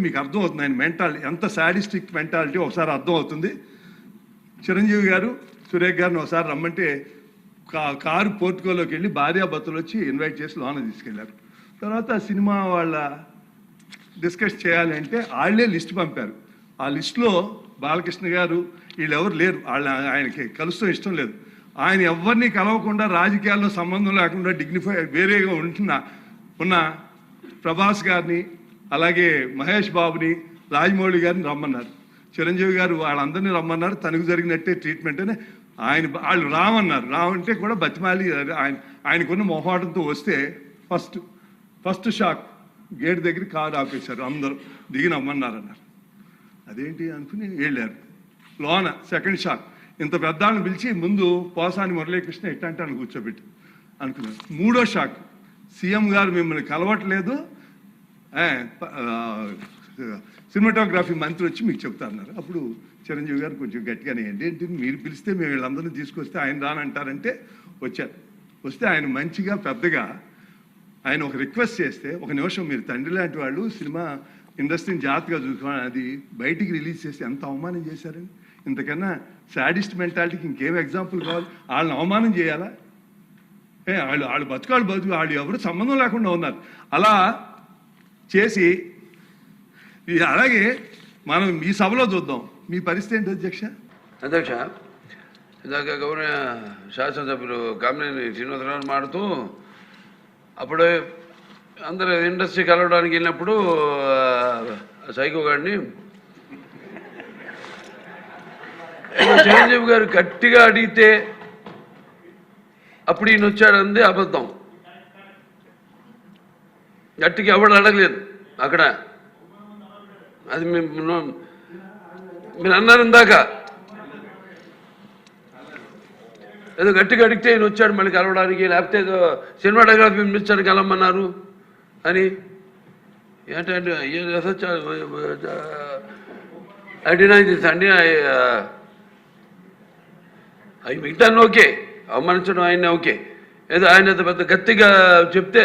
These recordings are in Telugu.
మీకు అర్థం అవుతుంది ఆయన మెంటాలిటీ ఎంత సాడిస్టిక్ మెంటాలిటీ ఒకసారి అర్థం అవుతుంది చిరంజీవి గారు సురేఖ్ గారిని ఒకసారి రమ్మంటే కారు పోర్టుకోలోకి వెళ్ళి భార్యాభర్తలు వచ్చి ఇన్వైట్ చేసి లోన తీసుకెళ్ళారు. తర్వాత సినిమా వాళ్ళ డిస్కస్ చేయాలి అంటే వాళ్ళే లిస్ట్ పంపారు. ఆ లిస్టులో బాలకృష్ణ గారు వీళ్ళెవరు లేరు. వాళ్ళ ఆయనకి కలుస్తూ ఇష్టం లేదు. ఆయన ఎవరిని కలవకుండా రాజకీయాల్లో సంబంధం లేకుండా డిగ్నిఫై వేరేగా ఉంటున్న ఉన్న ప్రభాస్ గారిని అలాగే మహేష్ బాబుని రాజమౌళి గారిని రమ్మన్నారు. చిరంజీవి గారు వాళ్ళందరినీ రమ్మన్నారు. తనకు జరిగినట్టే ట్రీట్మెంట్ అని ఆయన వాళ్ళు రామన్నారు. రామంటే కూడా బతిమాలి ఆయన ఆయనకున్న మొహాటంతో వస్తే ఫస్ట్ ఫస్ట్ షాక్ గేట్ దగ్గర కారు ఆపేశారు అందరూ. దిగి నమ్మన్నారు అన్నారు అదేంటి అనుకుని వెళ్ళారు. లోన సెకండ్ షాక్ ఇంత పెద్దాలను పిలిచి ముందు పోసాని మురళీకృష్ణ ఇట్టంటాను కూర్చోబెట్టి అనుకున్నారు. మూడో షాక్ సీఎం గారు మిమ్మల్ని కలవట్లేదు. సినిమాటోగ్రఫీ మంత్రి వచ్చి మీకు చెప్తారన్నారు అప్పుడు చిరంజీవి గారు కొంచెం గట్టిగానే ఏంటి ఏంటి మీరు పిలిస్తే మేము వీళ్ళందరినీ తీసుకొస్తే ఆయన రానంటారంటే వచ్చారు. వస్తే ఆయన మంచిగా పెద్దగా ఆయన ఒక రిక్వెస్ట్ చేస్తే ఒక నిమిషం మీరు తండ్రి లాంటి వాళ్ళు సినిమా ఇండస్ట్రీని జాగ్రత్తగా చూసుకోవాలి. అది బయటికి రిలీజ్ చేసి ఎంత అవమానం చేశారని ఇంతకన్నా సాడిస్ట్ మెంటాలిటీకి ఇంకేం ఎగ్జాంపుల్ కావాలి? వాళ్ళని అవమానం చేయాలా? ఏ వాళ్ళు వాళ్ళు బతుకాళ్ళు బతుకు వాళ్ళు ఎవరు సంబంధం లేకుండా ఉన్నారు. అలా చేసి అలాగే మనం మీ సభలో చూద్దాం. మీ పరిస్థితి ఏంటి అధ్యక్ష? అధ్యక్ష ఇందాక గౌరవ శాసనసభ్యులు కామినేని శ్రీనివాసరావు మాడుతూ అప్పుడే అందరూ ఇండస్ట్రీ కలవడానికి వెళ్ళినప్పుడు సైకో గారిని చిరంజీవి గారు గట్టిగా అడిగితే అప్పుడు ఈయన వచ్చాడంది అబద్ధం. గట్టిగా ఎవడు అడగలేదు అక్కడ అది మేము మీరు అన్నారు ఇందాక ఏదో గట్టిగా అడిగితే ఈయన వచ్చాడు మళ్ళీ కలవడానికి లేకపోతే ఏదో సినిమాటోగ్రఫీ మినిస్టర్ కలవమన్నారు అని ఏంటంటే ఐ డినై దిస్ అండి అవి మిగతాన్ని ఓకే అవమానించడం ఆయన ఓకే ఏదో ఆయన పెద్ద గట్టిగా చెప్తే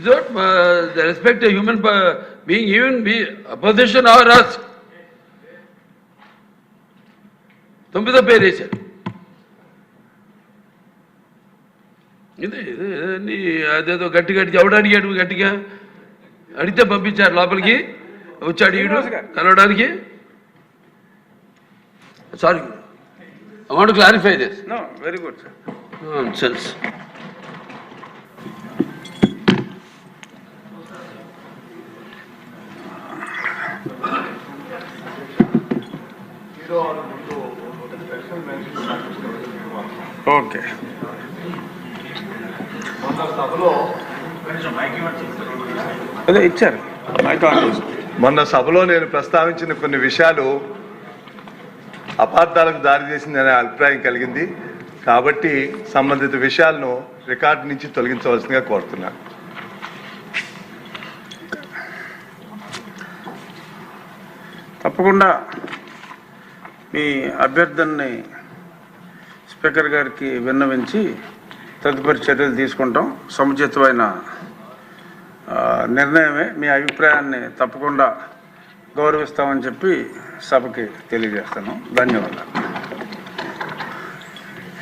is what uh, the respect a human uh, being, even be opposition or us. తొమ్మిదో పేరు వేశారు ఇదే అదేదో గట్టి గట్టి ఎవడు అడిగాడు గట్టిగా అడిగితే పంపించారు లోపలికి వచ్చి అడిగాడు కలవడానికి sorry I want clarify this very good, sir. Sense Okay. అదే ఇచ్చారు. మైక్ ఆన్ చేసి. మొన్న సభలో నేను ప్రస్తావించిన కొన్ని విషయాలు అపార్థాలకు దారితీసిందనే అభిప్రాయం కలిగింది. కాబట్టి సంబంధిత విషయాలను రికార్డు నుంచి తొలగించవలసిందిగా కోరుతున్నాను తప్పకుండా మీ అభ్యర్థనని స్పీకర్ గారికి విన్నవించి తదుపరి చర్యలు తీసుకుంటాం. సముచితమైన నిర్ణయమే మీ అభిప్రాయాన్ని తప్పకుండా గౌరవిస్తామని చెప్పి సభకి తెలియజేస్తాను ధన్యవాదాలు.